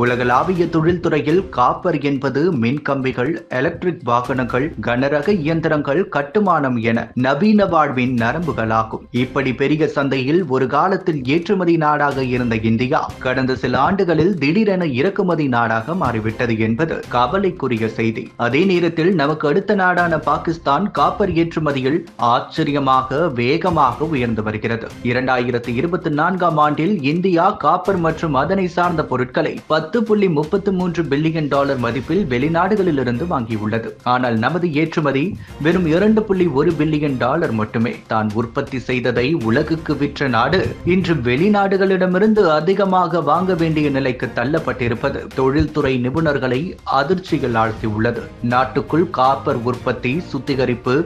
உலகளாவிய தொழில்துறையில் காப்பர் என்பது மின்கம்பிகள் எலக்ட்ரிக் வாகனங்கள் கனரக இயந்திரங்கள் கட்டுமானம் என நவீன வாழ்வின் நரம்புகளாகும். இப்படி பெரிய சந்தையில் ஒரு காலத்தில் ஏற்றுமதி நாடாக இருந்த இந்தியா கடந்த சில ஆண்டுகளில் திடீரென இறக்குமதி நாடாக மாறிவிட்டது என்பது கவலைக்குரிய செய்தி. அதே நேரத்தில் நமக்கு அடுத்த நாடான பாகிஸ்தான் காப்பர் ஏற்றுமதியில் ஆச்சரியமாக வேகமாக உயர்ந்து வருகிறது. இரண்டாயிரத்தி இருபத்தி நான்காம் ஆண்டில் இந்தியா காப்பர் மற்றும் அதனை சார்ந்த பொருட்களை பத்து புள்ளி முப்பத்து மூன்று பில்லியன் டாலர் மதிப்பில் வெளிநாடுகளிலிருந்து வாங்கியுள்ளது. ஆனால் நமது ஏற்றுமதி வெறும் இரண்டு புள்ளி ஒரு பில்லியன் டாலர் மட்டுமே. தான் உற்பத்தி செய்ததை உலகுக்கு விற்ற நாடு இன்று வெளிநாடுகளிடமிருந்து அதிகமாக வாங்க வேண்டிய நிலைக்கு தள்ளப்பட்டிருப்பது தொழில்துறை நிபுணர்களை அதிர்ச்சியில் ஆழ்த்தியுள்ளது. நாட்டுக்குள் காப்பர் உற்பத்தி சுத்திகரிப்பு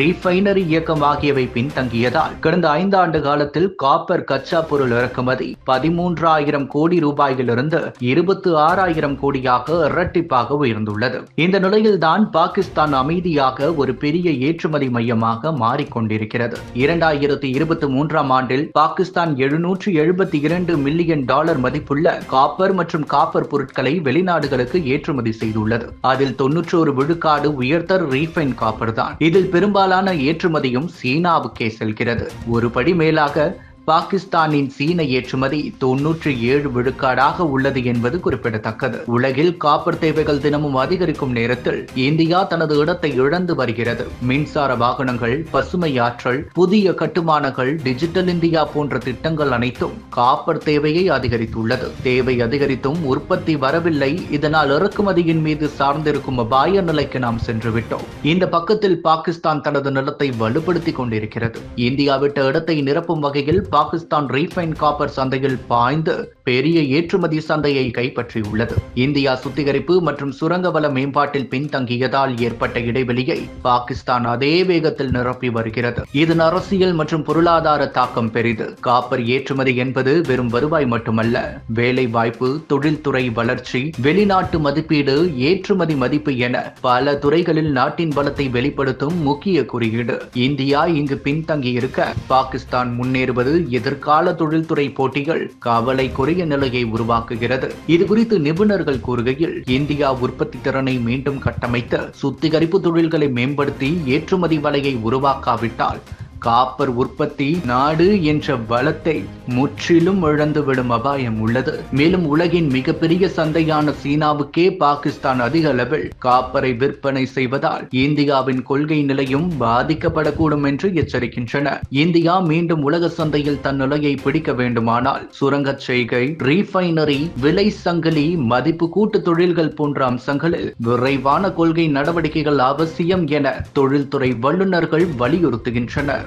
ரீஃபைனரி இயக்கம் ஆகியவை பின்தங்கியதால் கடந்த ஐந்து ஆண்டு காலத்தில் காப்பர் கச்சா பொருள் இறக்குமதி பதிமூன்றாயிரம் கோடி ரூபாயிலிருந்து இரு இருபத்து ஆறாயிரம் கோடியாக இரட்டிப்பாக உயர்ந்துள்ளது. இந்த நிலையில்தான் பாகிஸ்தான் அமைதியாக ஒரு பெரிய ஏற்றுமதி மையமாக மாறிக்கொண்டிருக்கிறது. இரண்டாயிரத்தி இருபத்தி மூன்றாம் ஆண்டில் பாகிஸ்தான் எழுநூற்று எழுபத்தி இரண்டு மில்லியன் டாலர் மதிப்புள்ள காப்பர் மற்றும் காப்பர் பொருட்களை வெளிநாடுகளுக்கு ஏற்றுமதி செய்துள்ளது. அதில் தொன்னூற்றோரு விழுக்காடு உயர்தர் ரீஃபைன் காப்பர் தான். இதில் பெரும்பாலான ஏற்றுமதியும் சீனாவுக்கே செல்கிறது. ஒரு படி மேலாக பாகிஸ்தானின் சீன ஏற்றுமதி தொன்னூற்றி ஏழு விழுக்காடாக உள்ளது என்பது குறிப்பிடத்தக்கது. உலகில் காப்பர் தேவைகள் தினமும் அதிகரிக்கும் நேரத்தில் இந்தியா தனது இடத்தை இழந்து வருகிறது. மின்சார வாகனங்கள் பசுமை ஆற்றல் புதிய கட்டுமானங்கள் டிஜிட்டல் இந்தியா போன்ற திட்டங்கள் அனைத்தும் காப்பர் தேவையை அதிகரித்துள்ளது. தேவை அதிகரித்தும் உற்பத்தி வரவில்லை. இதனால் இறக்குமதியின் மீது சார்ந்திருக்கும் அபாய நிலைக்கு நாம் சென்றுவிட்டோம். இந்த பக்கத்தில் பாகிஸ்தான் தனது நிலத்தை வலுப்படுத்திக் கொண்டிருக்கிறது. இந்தியா விட்ட இடத்தை நிரப்பும் வகையில் பாகிஸ்தான் ரீஃபைன் காப்பர் சந்தையில் பாய்ந்து பெரிய ஏற்றுமதி சந்தையை கைப்பற்றியுள்ளது. இந்தியா சுத்திகரிப்பு மற்றும் சுரங்க வள மேம்பாட்டில் பின்தங்கியதால் ஏற்பட்ட இடைவெளியை பாகிஸ்தான் அதே வேகத்தில் நிரப்பி வருகிறது. இதன் அரசியல் மற்றும் பொருளாதார தாக்கம் பெரிது. காப்பர் ஏற்றுமதி என்பது வெறும் வருவாய் மட்டுமல்ல. வேலை வாய்ப்பு தொழில்துறை வளர்ச்சி வெளிநாட்டு மதிப்பீடு ஏற்றுமதி மதிப்பு என பல துறைகளில் நாட்டின் பலத்தை வெளிப்படுத்தும் முக்கிய குறியீடு. இந்தியா இங்கு பின்தங்கியிருக்க பாகிஸ்தான் முன்னேறுவது எதிர்கால தொழில்துறை போட்டிகள் கவலைக்குரிய நிலையை உருவாக்குகிறது. இது குறித்து நிபுணர்கள் கூறுகையில் இந்தியா உற்பத்தி திறனை மீண்டும் கட்டமைத்து சுத்திகரிப்பு தொழில்களை மேம்படுத்தி ஏற்றுமதி வலையை உருவாக்காவிட்டால் காப்பர் உற்பத்தி நாடு என்ற வளத்தை முற்றிலும் இழந்துவிடும் அபாயம் உள்ளது. மேலும் உலகின் மிகப்பெரிய சந்தையான சீனாவுக்கே பாகிஸ்தான் அதிக அளவில் காப்பரை விற்பனை செய்வதால் இந்தியாவின் கொள்கை நிலையும் பாதிக்கப்படக்கூடும் என்று எச்சரிக்கின்றன. இந்தியா மீண்டும் உலக சந்தையில் தன் நிலையை பிடிக்க வேண்டுமானால் சுரங்கச் செய்கை ரீஃபைனரி விலை சங்கிலி மதிப்பு கூட்டு தொழில்கள் போன்ற அம்சங்களில் விரைவான கொள்கை நடவடிக்கைகள் அவசியம் என தொழில்துறை வல்லுநர்கள் வலியுறுத்துகின்றனர்.